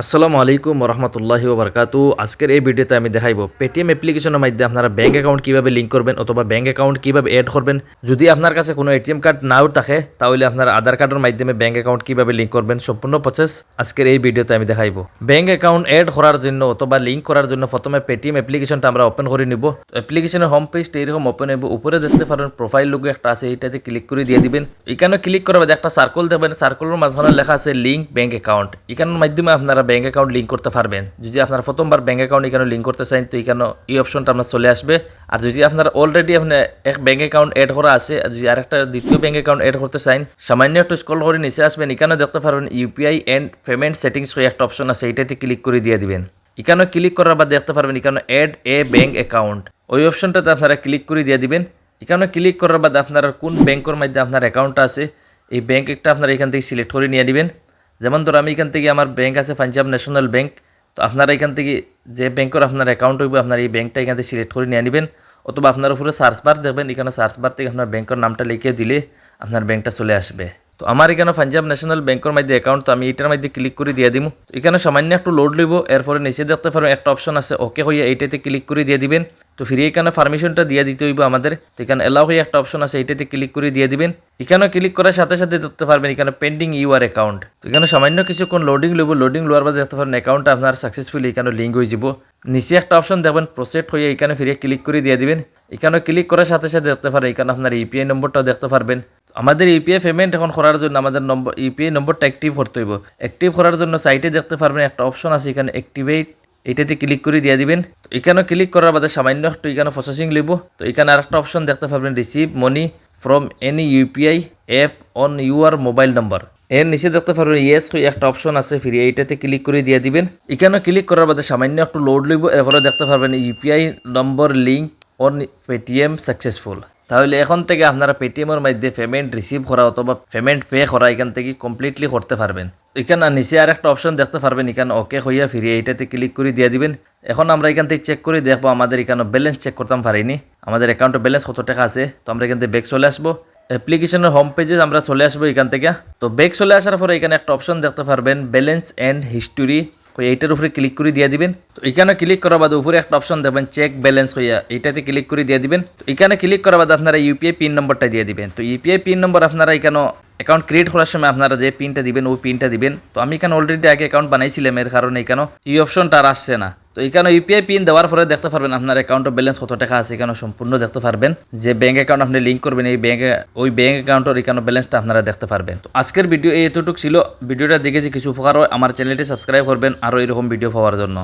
আসসালামু আলাইকুম রহমতুল্লাহি ওবরকাতু। আজকের এই ভিডিওতে আমি দেখাইব পেটিএম অ্যাপ্লিকেশনের মাধ্যমে আপনারা ব্যাঙ্ক অ্যাকাউন্ট কীভাবে লিঙ্ক করবেন অথবা ব্যাঙ্ক অ্যাকাউন্ট কীভাবে অ্যাড করবেন। যদি আপনার কাছে কোনো এটিএম কার্ড নাও থাকে, তাহলে আপনার আধার কার্ডের মাধ্যমে ব্যাঙ্ক অ্যাকাউন্ট কীভাবে লিঙ্ক করবেন সম্পূর্ণ প্রসেস আজকের এই ভিডিওতে আমি দেখাইব। ব্যাঙ্ক অ্যাকাউন্ট অ্যাড করার জন্য অথবা লিঙ্ক করার জন্য প্রথমে পেটিএম অ্যাপ্লিকেশনটা আমরা ওপেন করে নিব। অ্যাপ্লিকেশনের হোম পেজটা এরকম ওপেন হইব। উপরে দেখতে পারেন প্রোফাইল লোক একটা আছে, এইটাতে ক্লিক করে দিয়ে দিবেন। এখানে ক্লিক করার একটা সার্কেল দেবেন। সার্কেলের মাঝখানে লেখা আছে লিঙ্ক ব্যাঙ্ক অ্যাকাউন্ট এখানের মাধ্যমে আপনারা ব্যাঙ্ক অ্যাকাউন্ট লিঙ্ক করতে পারবেন। যদি আপনার প্রথমবার ব্যাঙ্ক অ্যাকাউন্ট এখানে লিঙ্ক করতে চান, তো এখানে এই অপশনটা আপনার চলে আসবে। আর যদি আপনার অলরেডি আপনার এক ব্যাঙ্ক অ্যাকাউন্ট এড করা আছে, আর যদি আরেকটা দ্বিতীয় ব্যাঙ্ক অ্যাকাউন্ট এড করতে চান, সামান্য একটু স্কল করে নিচে আসবেন। এখানে দেখতে পারবেন ইউপিআই এন্ড পেমেন্ট সেটিংস হয়ে একটা অপশন আছে এইটাতে ক্লিক করে দিয়ে দিবেন। এখানে ক্লিক করার বাদ দেখতে পারবেন এখানে অ্যাড এ ব্যাঙ্ক অ্যাকাউন্ট ওই অপশনটাতে আপনারা ক্লিক করে দিয়ে দিবেন। এখানে ক্লিক করার বাদ আপনার কোন ব্যাংকের মধ্যে আপনার অ্যাকাউন্টটা আছে, এই ব্যাঙ্ক একটা আপনারা এখান থেকে সিলেক্ট করে নিয়ে দিবেন। যেমন ধরো আমি এখান থেকে আমার ব্যাংক আছে পাঞ্জাব ন্যাশনাল ব্যাংক তো আপনারা এখান থেকে যে ব্যাংকের আপনার অ্যাকাউন্ট হইবে, আপনার এই ব্যাংকটা এখান থেকে সিলেক্ট করে নিয়ে নেবেন। অথবা আপনার উপরে সার্চ বার দেখবেন, এখানে সার্চ বার থেকে আপনার ব্যাংকের নামটা লিখে দিলে আপনার ব্যাংকটা চলে আসবে। তো আমার এখানে পাঞ্জাব ন্যাশনাল ব্যাংকের মধ্যে অ্যাকাউন্ট তো আমি এটার মধ্যে ক্লিক করে দিয়ে দিব এখানে সামান্য একটু লোড লইব, এরপরে নিচে দেখতে পারো একটা অপশন আছে ওকে হইয়া এইটাতে ক্লিক করে দিয়ে দিবেন। তো ফিরে এখানে পারমিশনটা দিয়ে দিতে হইব আমাদের। তো এখানে এলাও হয়ে একটা অপশন আছে এইটাতে ক্লিক করে দিয়ে দিবেন। এখানে ক্লিক করার সাথে সাথে দেখতে পারবেন এখানে পেন্ডিং ইউআর অ্যাকাউন্ট তো এখানে সামান্য কিছুক্ষণ লোডিং লইব লোডিং লোয়ার বাদে দেখতে পারেন অ্যাকাউন্টটা আপনার সাকসেসফুলি এখানে লিঙ্ক হয়ে যাব নিচে একটা অপশন দেখবেন প্রসেট হয়ে এখানে ফিরে ক্লিক করে দিয়ে দিবেন। এখানে ক্লিক করার সাথে সাথে দেখতে পারেন এখানে আপনার ইউপিআই নম্বরটাও দেখতে পারবেন। আমাদের ইউপিআই পেমেন্ট এখন করার জন্য আমাদের নম্বর ইউপিআই নম্বরটা অ্যাক্টিভ করতে হইব। অ্যাক্টিভ করার জন্য সাইটে দেখতে পারবেন একটা অপশন আছে, এখানে অ্যাক্টিভেট এটাতে ক্লিক করে দিয়ে দিবেন। তো এখানে ক্লিক করার বাদে সামান্য একটু এখানে প্রসেসিং লিব। তো এখানে আরেকটা অপশন দেখতে পারবেন receive money from any UPI app on your mobile number এর নিচে দেখতে পারবেন ইয়েস একটা অপশন আছে ফিরে এইটাতে ক্লিক করে দিয়ে দিবেন। এখানে ক্লিক করার বাদে সামান্য একটু লোড লইব এরপরে দেখতে পারবেন UPI number link on Paytm successful তাহলে এখন থেকে আপনারা পেটিএমের মধ্যে পেমেন্ট রিসিভ করা অথবা পেমেন্ট পে করা এখান থেকে কমপ্লিটলি করতে পারবেন। এখানে নিচে আর একটা অপশন দেখতে পারবেন, এখানে ওকে হইয়া ফিরিয়ে এইটাতে ক্লিক করে দিয়ে দিবেন। এখন আমরা এখান থেকে চেক করে দেখব আমাদের এখানে ব্যালেন্স চেক করতাম পারিনি। আমাদের অ্যাকাউন্টে ব্যালেন্স কত টাকা আছে, তো আমরা এখান থেকে ব্যাক চলে আসব। অ্যাপ্লিকেশনের হোম পেজে আমরা চলে আসব এখান থেকে। তো ব্যাক চলে আসার পরে এখানে একটা অপশন দেখতে পারবেন ব্যালেন্স অ্যান্ড হিস্টোরি এইটার উপরে ক্লিক করে দিয়ে দিবেন। তো এখানে ক্লিক করার বাদে উপরে একটা অপশন দেবেন চেক ব্যালেন্স হইয়া, এইটাতে ক্লিক করে দিয়ে দিবেন। তো এখানে ক্লিক করার বাদে আপনারা ইউপিআই পিন নম্বরটা দিয়ে দিবেন। তো ইউপিআই পিন নম্বর আপনারা এখানে অ্যাকাউন্ট ক্রিয়েট করার সময় আপনারা যে পিনটা দিবেন, ওই পিনটা দিবেন। তো আমি এখানে অলরেডি আগে অ্যাকাউন্ট বানাইছিলাম এর কারণে এখানে এই অপশনটা আর আসছে না। তো এখানে ইউপিআই পিন দেওয়ার পরে দেখতে পারবেন আপনার অ্যাকাউন্টের ব্যালেন্স কত টাকা আছে এখানে সম্পূর্ণ দেখতে পারবেন। যে ব্যাঙ্ক অ্যাকাউন্ট আপনি লিঙ্ক করবেন, এই ব্যাঙ্কে ওই ব্যাঙ্ক অ্যাকাউন্টের এখানে ব্যালেন্সটা আপনারা দেখতে পারবেন। তো আজকের ভিডিও এতটুকু ছিল। ভিডিওটা দেখে যে কিছু উপকার হয়, আমার চ্যানেলটি সাবস্ক্রাইব করবেন। আরও এরকম ভিডিও পাওয়ার জন্য।